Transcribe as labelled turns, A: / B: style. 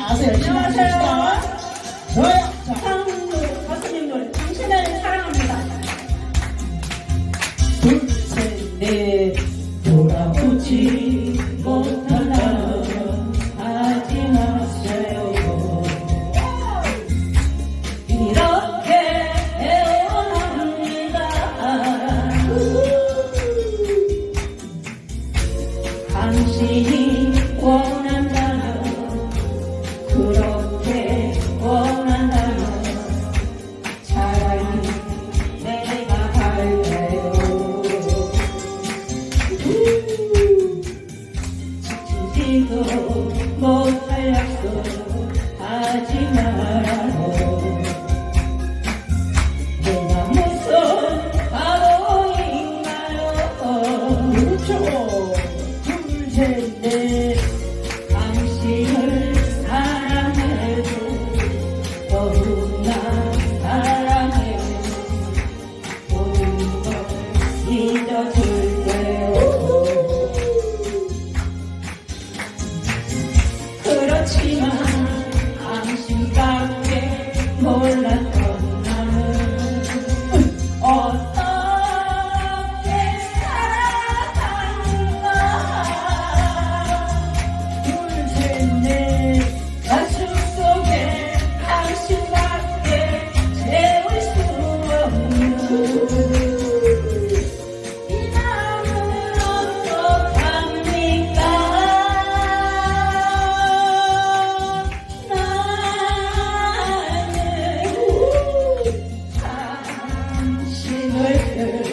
A: 나와서 열심히 하십시다. 좋아요. 자,
B: 가수님 노래 당신을 사랑합니다.
A: 둘, 셋, 넷
B: 돌아보지 못한다는 하지 마세요. 이렇게 애원합니다. 당신 आज मारा later.